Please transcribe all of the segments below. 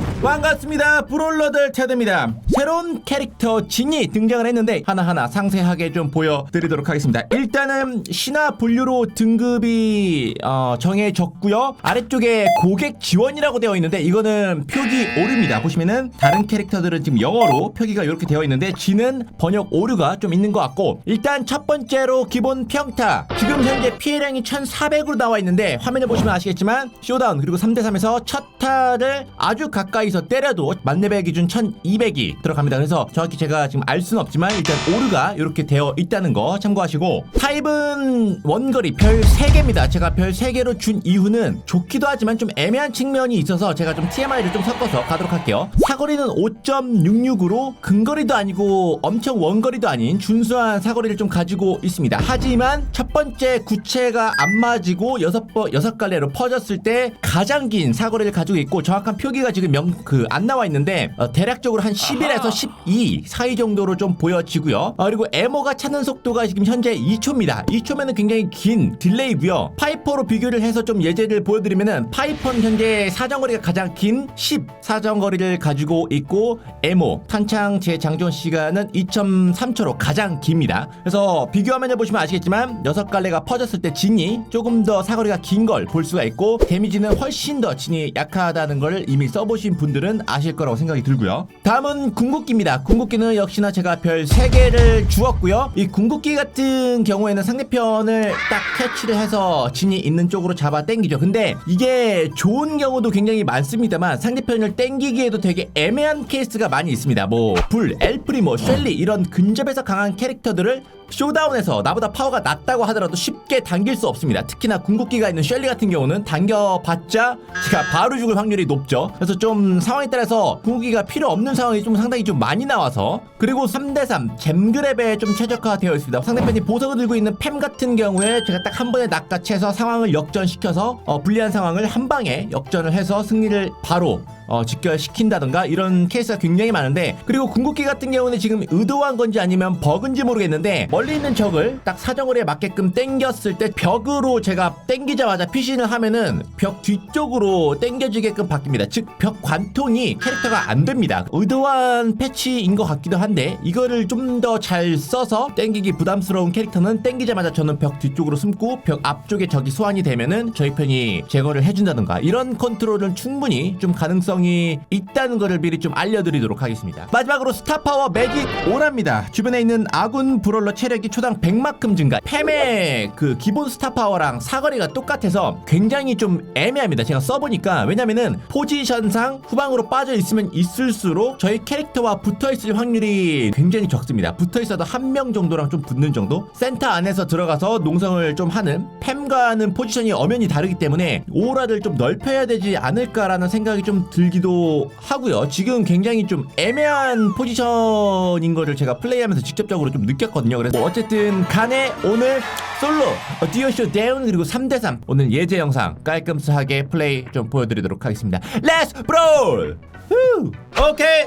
반갑습니다. 브롤러들 테드입니다. 새로운 캐릭터 진이 등장을 했는데 하나하나 상세하게 좀 보여드리도록 하겠습니다. 일단은 신화 분류로 등급이 어, 정해졌고요. 아래쪽에 고객 지원이라고 되어 있는데 이거는 표기 오류입니다. 보시면은 다른 캐릭터들은 지금 영어로 표기가 이렇게 되어 있는데 진은 번역 오류가 좀 있는 것 같고 일단 첫 번째로 기본 평타 지금 현재 피해량이 1400으로 나와 있는데 화면에 보시면 아시겠지만 쇼다운 그리고 3대3에서 첫 타를 아주 가 까이서 때려도 만렙의 기준 1200이 들어갑니다. 그래서 정확히 제가 지금 알 수는 없지만 일단 오류가 이렇게 되어 있다는 거 참고하시고 타입은 원거리 별 3개입니다. 제가 별 3개로 준 이유는 좋기도 하지만 좀 애매한 측면이 있어서 제가 좀 TMI를 좀 섞어서 가도록 할게요. 사거리는 5.66으로 근거리도 아니고 엄청 원거리도 아닌 준수한 사거리를 좀 가지고 있습니다. 하지만 첫 번째 구체가 안 맞이고 여섯 번 여섯 갈래로 퍼졌을 때 가장 긴 사거리를 가지고 있고 정확한 표기가 지금 명 그 안 나와 있는데 어, 대략적으로 한 11에서 12 사이 정도로 좀 보여지고요. 어, 그리고 에모가 차는 속도가 지금 현재 2초입니다. 2초면은 굉장히 긴 딜레이고요. 파이퍼로 비교를 해서 좀 예제를 보여드리면은 파이퍼는 현재 사정거리가 가장 긴 10 사정거리를 가지고 있고 에모 탄창 재장전 시간은 2.3초로 가장 깁니다. 그래서 비교하면 보시면 아시겠지만 여섯 갈래가 퍼졌을 때 진이 조금 더 사거리가 긴 걸 볼 수가 있고 데미지는 훨씬 더 진이 약하다는 걸 이미 써보 신 분들은 아실 거라고 생각이 들고요. 다음은 궁극기입니다. 궁극기는 역시나 제가 별 3개를 주었고요. 이 궁극기 같은 경우에는 상대편을 딱 캐치를 해서 진이 있는 쪽으로 잡아 당기죠. 근데 이게 좋은 경우도 굉장히 많습니다만 상대편을 당기기에도 되게 애매한 케이스가 많이 있습니다. 뭐 불, 엘프리모, 셸리 이런 근접에서 강한 캐릭터들을 쇼다운에서 나보다 파워가 낮다고 하더라도 쉽게 당길 수 없습니다. 특히나 궁극기가 있는 셸리 같은 경우는 당겨봤자 제가 바로 죽을 확률이 높죠. 그래서 좀 상황에 따라서 궁극기가 필요 없는 상황이 좀 상당히 좀 많이 나와서 그리고 3대3 잼그랩에 좀 최적화되어 있습니다. 상대편이 보석을 들고 있는 팸 같은 경우에 제가 딱 한 번에 낚아채서 상황을 역전시켜서 어, 불리한 상황을 한 방에 역전을 해서 승리를 바로 어, 직결시킨다던가 이런 케이스가 굉장히 많은데 그리고 궁극기 같은 경우는 지금 의도한 건지 아니면 버그인지 모르겠는데 멀리 있는 적을 딱 사정거리에 맞게끔 땡겼을 때 벽으로 제가 땡기자마자 피신을 하면은 벽 뒤쪽으로 땡겨지게끔 바뀝니다. 즉 벽 관통이 캐릭터가 안 됩니다. 의도한 패치인 것 같기도 한데 이거를 좀 더 잘 써서 땡기기 부담스러운 캐릭터는 땡기자마자 저는 벽 뒤쪽으로 숨고 벽 앞쪽에 적이 소환이 되면은 저희 편이 제거를 해준다던가 이런 컨트롤은 충분히 좀 가능성 이 있다는 것을 미리 좀 알려드리도록 하겠습니다. 마지막으로 스타파워 매직 오랍니다. 주변에 있는 아군 브롤러 체력이 초당 100만큼 증가. 팸의 그 기본 스타파워랑 사거리가 똑같아서 굉장히 좀 애매합니다. 제가 써보니까 왜냐면은 포지션상 후방으로 빠져 있으면 있을수록 저희 캐릭터와 붙어 있을 확률이 굉장히 적습니다. 붙어 있어도 한 명 정도랑 좀 붙는 정도? 센터 안에서 들어가서 농성을 좀 하는 팸과는 포지션이 엄연히 다르기 때문에 오라를 좀 넓혀야 되지 않을까라는 생각이 좀 들 기도 하고요. 지금 굉장히 좀 애매한 포지션인 거를 제가 플레이하면서 직접적으로 좀 느꼈거든요. 그래서 뭐 어쨌든 간에 오늘 솔로 어, 디오쇼 대운 그리고 3대3 오늘 예제 영상 깔끔하게 플레이 좀 보여드리도록 하겠습니다. 렛츠 브롤! 후! 오케이!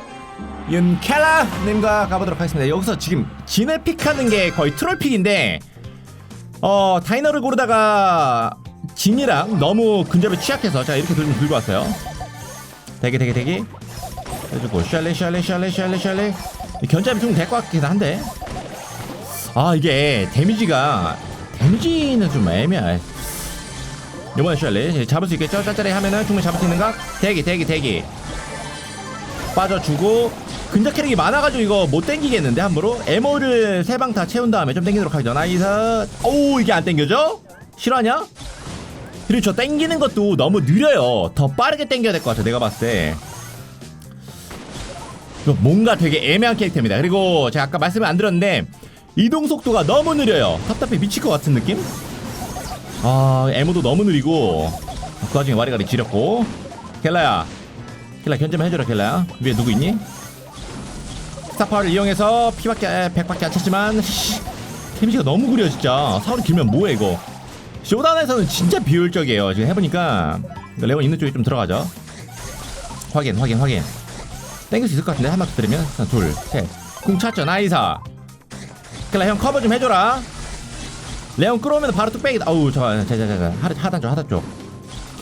윤켈라님과 가보도록 하겠습니다. 여기서 지금 진을 픽하는 게 거의 트롤 픽인데 어 다이너를 고르다가 진이랑 너무 근접에 취약해서 제가 이렇게 들, 들고 왔어요. 대기 대기 대기 해주고 샬레 샬레 샬레 샬레 샬레 견제하면 좀 될 것 같긴 한데 아 이게 데미지가 데미지는 좀 애매해 이번에 샬레 잡을 수 있겠죠? 짤짤이 하면은 충분히 잡을 수 있는가? 대기 대기 대기 빠져주고 근접 캐릭이 많아가지고 이거 못 땡기겠는데 함부로 에모를 세 방 다 채운 다음에 좀 땡기도록 하죠 나이스 오 이게 안 땡겨져? 실화냐? 그리고 저 땡기는 것도 너무 느려요. 더 빠르게 땡겨야 될 것 같아 내가 봤을 때. 뭔가 되게 애매한 캐릭터입니다. 그리고 제가 아까 말씀을 안 드렸는데 이동 속도가 너무 느려요. 답답해 미칠 것 같은 느낌? 아 에모도 너무 느리고. 그 와중에 와리가리 지렸고. 켈라야. 켈라 견제 만 해줘라 켈라야. 위에 누구 있니? 스타파워를 이용해서 피밖에 100밖에 안 찼지만 씨, 데미지가 너무 구려 진짜. 사거리 길면 뭐해 이거 쇼다운에서는 진짜 비효율적이에요. 지금 해보니까. 레온 있는 쪽에 좀 들어가죠. 확인 확인 확인. 땡길 수 있을 것 같은데 한 바퀴 들으면. 하나 둘 셋 궁 찼죠. 나이사. 켈라 형 커버 좀 해줘라. 레온 끌어오면 바로 뚝배기다 어우 잠깐 자 자자 하단 쪽 하단 쪽 하단 쪽.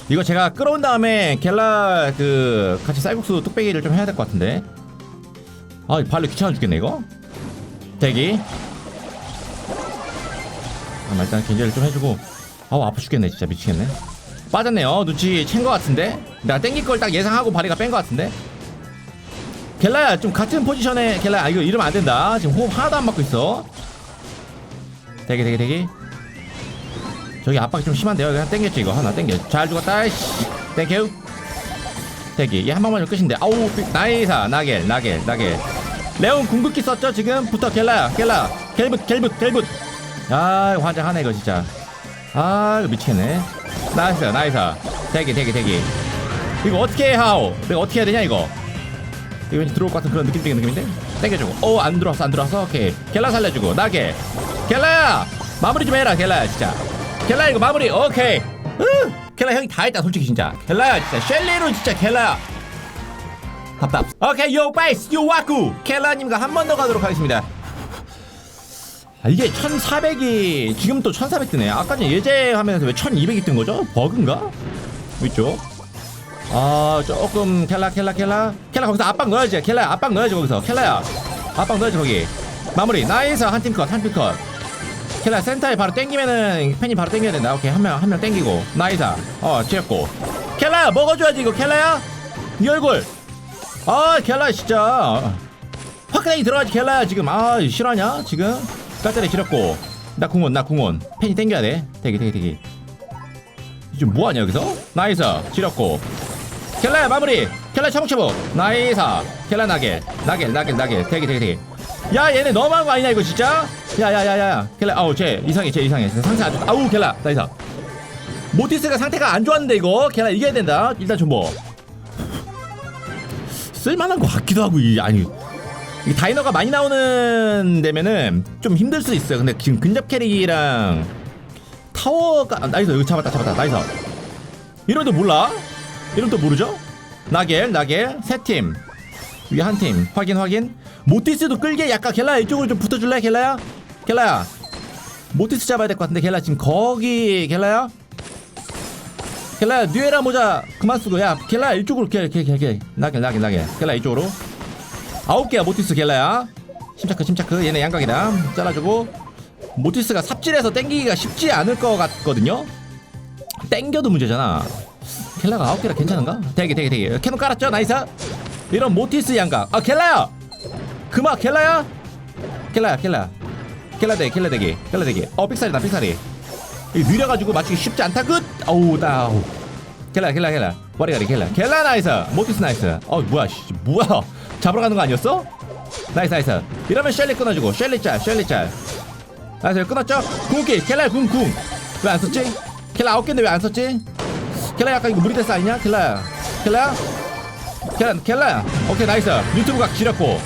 이거 제가 끌어온 다음에 겔라 그 같이 쌀국수 뚝배기를 좀 해야 될 것 같은데. 아 발로 귀찮아 죽겠네 이거. 대기. 아, 일단 견제를 좀 해주고 아우 아파 죽겠네 진짜. 미치겠네. 빠졌네요. 눈치 챈 것 같은데? 내가 땡길 걸 딱 예상하고 바리가 뺀 것 같은데? 겔라야 좀 같은 포지션에 겔라야 아, 이거 이러면 안 된다. 지금 호흡 하나도 안 맞고 있어. 대기 대기 대기. 저기 압박이 좀 심한데요. 그냥 땡겼지 이거. 하나 땡겨. 잘 죽었다 씨. 땡큐 대기. 얘한 방만 좀 끝인데. 아우 삐- 나이사. 나겔 나겔 나겔. 레온 궁극기 썼죠 지금? 부터 겔라야 겔라 겔붓 겔붓 겔붓. 아 환장하네 이거 진짜 아 이거 미치겠네. 나이스 나이스. 대기 대기 대기. 이거 어떻게 해 하오? 내가 어떻게 해야 되냐 이거? 이거 왠지 들어올 것 같은 그런 느낌적인 느낌인데? 땡겨주고. 어안 들어왔어 안 들어왔어 오케이. 겔라 살려주고. 나게. 겔라야 마무리 좀 해라 겔라야 진짜. 겔라 이거 마무리. 오케이. 으, 겔라 형이 다 했다 솔직히 진짜. 겔라야 진짜. 셸리로 진짜 겔라야. 답답. 오케이 요 베이스 요 와쿠 켈라님과 한 번 더 가도록 하겠습니다. 아, 이게 1400이 지금 또 1400 뜨네. 아까 전에 예제 화면에서 왜 1200이 뜬 거죠? 버그인가? 위쪽. 아 조금 켈라 켈라 켈라. 켈라 거기서 압박 넣어야지. 켈라 압박 넣어야지 거기서. 켈라야 압박 넣어야지 거기. 마무리. 나이스. 한 팀 컷 한 팀 컷. 켈라 센터에 바로 땡기면은 팬이 바로 땡겨야 된다. 오케이 한 명 한 명 땡기고. 나이스. 어 지었고. 켈라야 먹어줘야지 이거. 켈라야? 네 얼굴. 아 켈라 진짜. 화끈하게 들어가지 켈라야 지금. 아 실화냐 지금 까짜리 지렸고. 나 궁원 나 궁원. 팬이 땡겨야 돼. 대기 대기 대기. 지금 뭐하냐 여기서? 나이스 지렸고. 켈라야 마무리! 켈라 차복차복 나이스 켈라 나게. 나게 나게 나게. 대기 대기 대기. 야 얘네 너무한 거 아니냐 이거 진짜? 야야야야. 켈라 아우 쟤 이상해 쟤 이상해. 상태 아주 아우 켈라 나이스 모티스가 상태가 안 좋았는데 이거? 켈라 이겨야 된다. 일단 좀뭐 쓸만한 것 같기도 하고 이 아니 이 다이너가 많이 나오는 데면은 좀 힘들 수 있어요. 근데 지금 근접 캐릭이랑 타워가 아, 나이스. 여기 잡았다 잡았다. 나이스. 이런 도 몰라? 또 모르죠? 나겔 나겔. 세팀. 위에 한 팀. 확인 확인. 모티스도 끌게. 약간 겔라야 이쪽으로 좀 붙어줄래? 겔라야? 겔라야. 모티스 잡아야 될 것 같은데 겔라. 지금 거기 겔라야? 겔라야 뉴에라 모자 그만 쓰고. 야 겔라야 이쪽으로 겔 겔 겔 겔. 나겔 나겔 나겔. 겔라 이쪽으로 아홉 개야 모티스 겔라야. 침착크 침착크 얘네 양각이다. 잘라주고. 모티스가 삽질해서 땡기기가 쉽지 않을 것 같거든요. 땡겨도 문제잖아. 켈라가 아홉 개라 괜찮은가? 대기 대기 대기. 캐논 깔았죠? 나이스. 이런 모티스 양각. 아 켈라야! 그마 켈라야? 켈라야 켈라 켈라 대기 켈라 대기. 켈라 대기. 어 삑사리다 삑사리. 이 느려가지고 맞추기 쉽지 않다. 끝! 어우 다우. 켈라 켈라 켈라 와리가리 켈라 켈라 나이스. 모티스 나이스. 어 뭐야 씨. 뭐야 잡으러 가는 거 아니었어? 나이스 나이스. 이러면 셸리 끊어주고. 셸리 짤 셸리 짤. 나이스 끊었죠? 궁기 켈라 궁궁. 왜 안 썼지? 켈라 아홉 개인데 왜 안 썼지? 켈라 약간 이거 무리데스 아니냐? 켈라야. 켈라야? 켈라 켈라야. 오케이 나이스. 유튜브가 지렸고.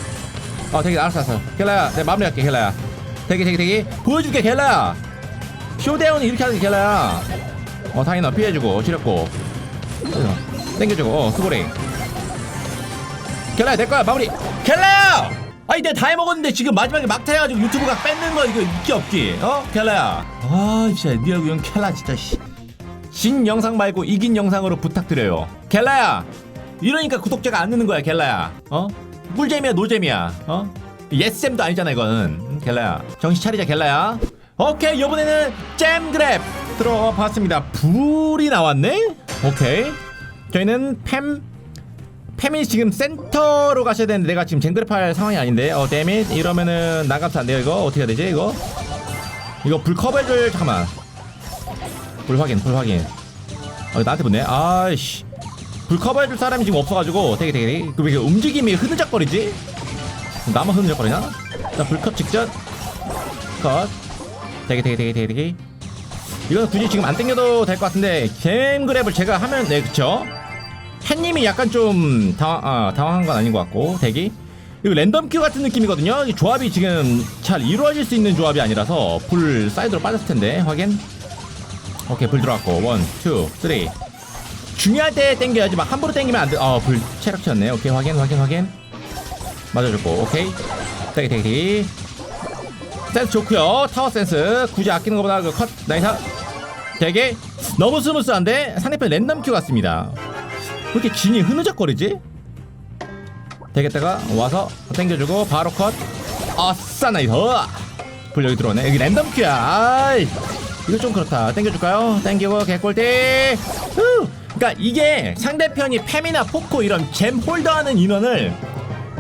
어 되게 알았어 알았어. 켈라야 내가 마무리할게 켈라야. 되게 되게 되게 보여줄게 켈라야. 쇼대원이 이렇게 하는 게 켈라야. 어 다이너 피해주고 지렸고. 어, 땡겨주고. 어 스고링 켈라야 내 거야. 마무리. 켈라야! 아니 내가 다 해먹었는데 지금 마지막에 막타 해가지고 유튜브가 뺏는 거 이거 있기 없기 어? 켈라야. 아 진짜 니 얼굴 켈라 진짜 씨. 진 영상 말고 이긴 영상으로 부탁드려요. 켈라야! 이러니까 구독자가 안 느는 거야 켈라야. 어? 꿀잼이야 노잼이야. 어? 예스잼도 아니잖아 이거는. 응, 켈라야. 정신 차리자 켈라야. 오케이 이번에는 잼그랩. 들어봤습니다. 불이 나왔네? 오케이. 저희는 팸 팸이 지금 센터로 가셔야 되는데 내가 지금 젠그랩 할 상황이 아닌데. 어 데밋 이러면은 나가서 안 돼요 이거 어떻게 해야 되지 이거? 이거 불 커버해줄 잠깐만. 불 확인 불 확인. 어 나한테 붙네. 아이씨. 불 커버해줄 사람이 지금 없어가지고. 되게 되게 되게. 왜 이렇게 움직임이 흐느적거리지? 나만 흐느적거리나? 자 불컷 직전. 컷. 되게 되게 되게 되게 되게. 이건 굳이 지금 안 땡겨도 될 것 같은데 잼그랩을 제가 하면 네 그쵸 팬님이 약간 좀 당황, 아, 당황한 건 아닌 것 같고 대기. 이거 랜덤 큐 같은 느낌이거든요. 이 조합이 지금 잘 이루어질 수 있는 조합이 아니라서 불 사이드로 빠졌을 텐데 확인. 오케이 불 들어왔고 원, 투, 쓰리. 중요할 때 땡겨야지 막 함부로 땡기면 안돼. 어불 체력 치웠네. 오케이 확인 확인 확인. 맞아줬고 오케이. 대기 대기 대기. 센스 좋고요. 타워 센스. 굳이 아끼는 것보다 그컷 나이스. 대기. 너무 스무스한데 상대편 랜덤 큐 같습니다 왜 이렇게 진이 흐느적거리지? 되겠다가 와서 땡겨주고 바로 컷. 아싸 나이스. 불 여기 들어오네. 여기 랜덤 큐야. 아이. 이거 좀 그렇다. 땡겨줄까요? 땡기고 개꿀띠. 후! 그러니까 이게 상대편이 팸이나 포코 이런 잼 홀더하는 인원을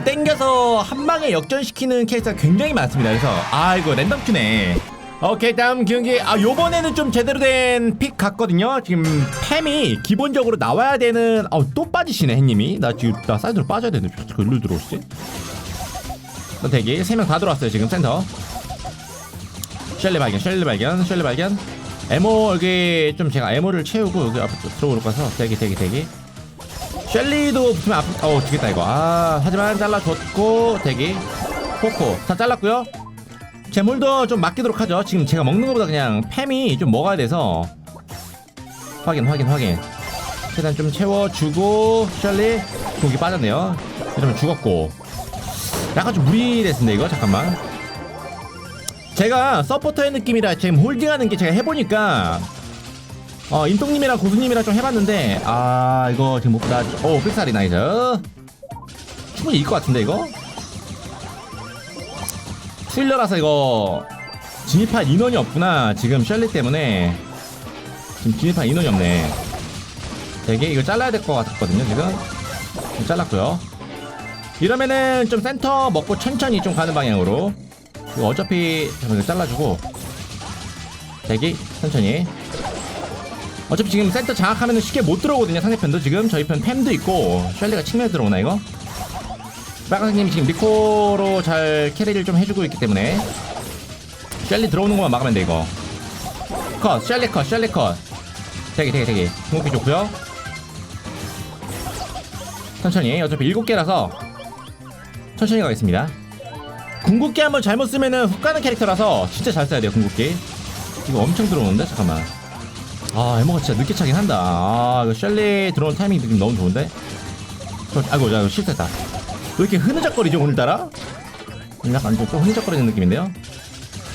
땡겨서 한 방에 역전시키는 케이스가 굉장히 많습니다. 그래서 아 이거 랜덤 큐네 오케이 다음 경기. 아 요번에는 좀 제대로 된 픽 같거든요. 지금 팸이 기본적으로 나와야 되는 아또 빠지시네 햇님이. 나 지금 나 사이드로 빠져야 되는데 자꾸 일로 들어오시지? 나 대기. 3명 다 들어왔어요 지금 센터. 셸리 발견 셸리 발견 셸리 발견. 에모 여기 좀 제가 에모를 채우고 여기 앞으로 들어올 거서. 대기 대기 대기. 셸리도 붙으면 앞 어우 되겠다 이거. 아 하지만 잘라줬고 대기. 포코. 다 잘랐고요 재물도 좀 맡기도록 하죠. 지금 제가 먹는 것보다 그냥 팸이 좀 먹어야 돼서. 확인 확인 확인. 최대한 좀 채워주고 셜리? 고기 빠졌네요. 이러면 죽었고. 약간 좀 무리됐는데 이거? 잠깐만. 제가 서포터의 느낌이라 지금 홀딩하는 게 제가 해보니까 어 인동님이랑 고수님이랑 좀 해봤는데 아 이거 지금 못보다 오 픽살이 나이스. 충분히 이길 것 같은데 이거 트릴러라서 이거 진입할 인원이 없구나 지금 셜리 때문에. 지금 진입할 인원이 없네. 되게 이거 잘라야 될 것 같았거든요 지금. 좀 잘랐고요. 이러면은 좀 센터 먹고 천천히 좀 가는 방향으로. 어차피 잠깐 잘라주고. 대기 천천히. 어차피 지금 센터 장악하면 쉽게 못 들어오거든요 상대편도 지금. 저희 편 팸도 있고. 셜리가 측면에 들어오나 이거 빨간색님이 지금 미코로 잘 캐리를 좀 해주고 있기 때문에. 셜리 들어오는 것만 막으면 돼 이거. 컷 셜리 컷 셜리 컷. 대기 대기 대기. 궁극기 좋고요. 천천히. 어차피 7개라서 천천히 가겠습니다. 궁극기 한번 잘못 쓰면은 훅 가는 캐릭터라서 진짜 잘 써야 돼요 궁극기. 이거 엄청 들어오는데? 잠깐만. 아 에모가 진짜 늦게 차긴 한다. 아 이거 셜리 들어오는 타이밍 느낌 너무 좋은데? 저, 아이고 야 이거 실수했다 왜 이렇게 흐느적거리죠 오늘따라? 약간 좀, 좀 흐느적거리는 느낌인데요?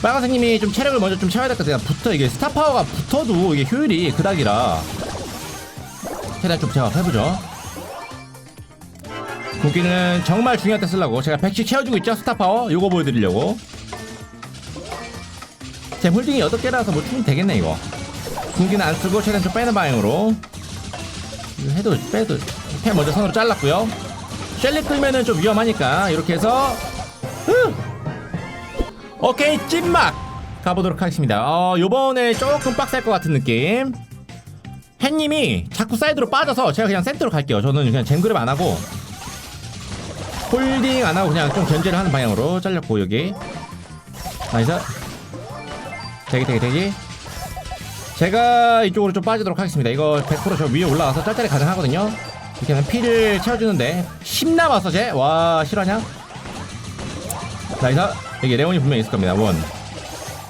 빨간색님이 좀 체력을 먼저 좀 채워야 될 것 같아요. 붙어 이게 스타 파워가 붙어도 이게 효율이 그닥이라. 최대한 좀 제가 해보죠. 고기는 정말 중요할 때 쓰려고. 제가 100씩 채워주고 있죠 스타 파워? 요거 보여드리려고. 제 홀딩이 8개라서 뭐 충분히 되겠네 이거. 궁기는 안 쓰고 최대한 좀 빼는 방향으로. 해도 빼도 패 먼저 선으로 잘랐고요 셸리 끌면은 좀 위험하니까 이렇게 해서 흐! 오케이 찐막! 가보도록 하겠습니다. 어 요번에 조금 빡셀 것 같은 느낌. 햇님이 자꾸 사이드로 빠져서 제가 그냥 센터로 갈게요. 저는 그냥 젠그랩 안 하고. 홀딩 안 하고 그냥 좀 견제를 하는 방향으로 잘렸고 여기. 나이스. 대기 대기 대기. 제가 이쪽으로 좀 빠지도록 하겠습니다. 이거 100%저 위에 올라가서 짤짤이 가능하거든요 이렇게 하면 피를 채워주는데. 10 남았어 쟤와 실화냐? 나이스 여기 레온이 분명히 있을 겁니다 원.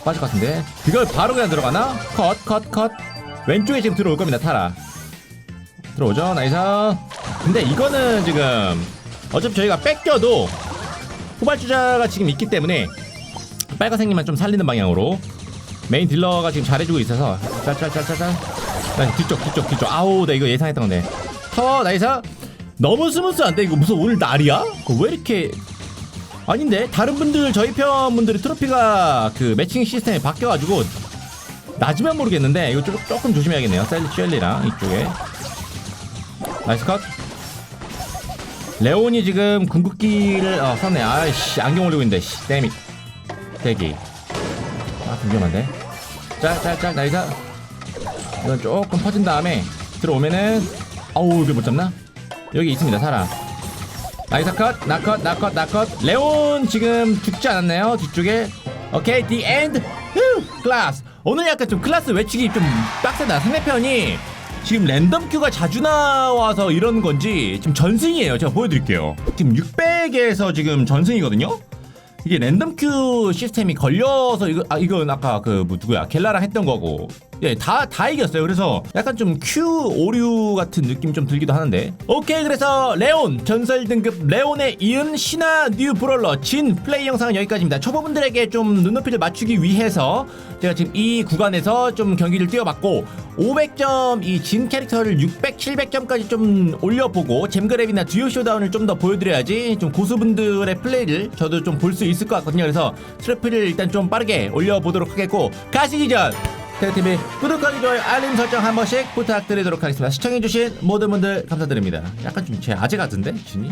빠질 것 같은데. 이걸 바로 그냥 들어가나? 컷컷 컷. 왼쪽에 지금 들어올 겁니다 타라. 들어오죠? 나이스 근데 이거는 지금 어차피 저희가 뺏겨도 후발주자가 지금 있기 때문에 빨간색님만 좀 살리는 방향으로 메인 딜러가 지금 잘해주고 있어서. 짤짤짤짤짤. 나 뒤쪽 뒤쪽 뒤쪽. 아우 나 이거 예상했던 건데 타워 나이스 너무 스무스한데? 이거 무슨 오늘 날이야? 왜 이렇게 아닌데? 다른 분들 저희 편 분들이 트로피가 그 매칭 시스템이 바뀌어가지고 낮으면 모르겠는데 이거 조, 조금 조심해야겠네요. 셀리 쉘리랑 이쪽에. 나이스 컷. 레온이 지금 궁극기를 어 썼네. 아이씨 안경 올리고 있는데. 씨 땜이 대기. 아좀 위험한데. 짤짤짤 나이스 이건 조금 퍼진 다음에 들어오면은 어우 이게 못 잡나? 여기 있습니다 사람. 나이스 컷 나컷 나컷 나컷. 레온 지금 죽지 않았나요 뒤쪽에. 오케이 디 엔드 후 클라스 오늘 약간 좀 클라스 외치기 좀 빡세다 상대편이. 지금 랜덤 큐가 자주 나와서 이런 건지 지금 전승이에요. 제가 보여드릴게요. 지금 600에서 지금 전승이거든요? 이게 랜덤 큐 시스템이 걸려서 이거 아 이건 아까 그 뭐 누구야? 겔라랑 했던 거고 예, 다, 다 이겼어요. 그래서 약간 좀 Q 오류 같은 느낌 좀 들기도 하는데. 오케이, 그래서 레온, 전설 등급 레온에 이은 신화 뉴 브롤러 진 플레이 영상은 여기까지입니다. 초보분들에게 좀 눈높이를 맞추기 위해서 제가 지금 이 구간에서 좀 경기를 뛰어봤고, 500점 이 진 캐릭터를 600, 700점까지 좀 올려보고, 잼그랩이나 듀오 쇼다운을 좀 더 보여드려야지 좀 고수분들의 플레이를 저도 좀 볼 수 있을 것 같거든요. 그래서 트래플을 일단 좀 빠르게 올려보도록 하겠고, 가시기 전! 테레TV 구독하기 좋아요 알림 설정 한 번씩 부탁드리도록 하겠습니다. 시청해주신 모든 분들 감사드립니다. 약간 좀 제 아재 같은데 진이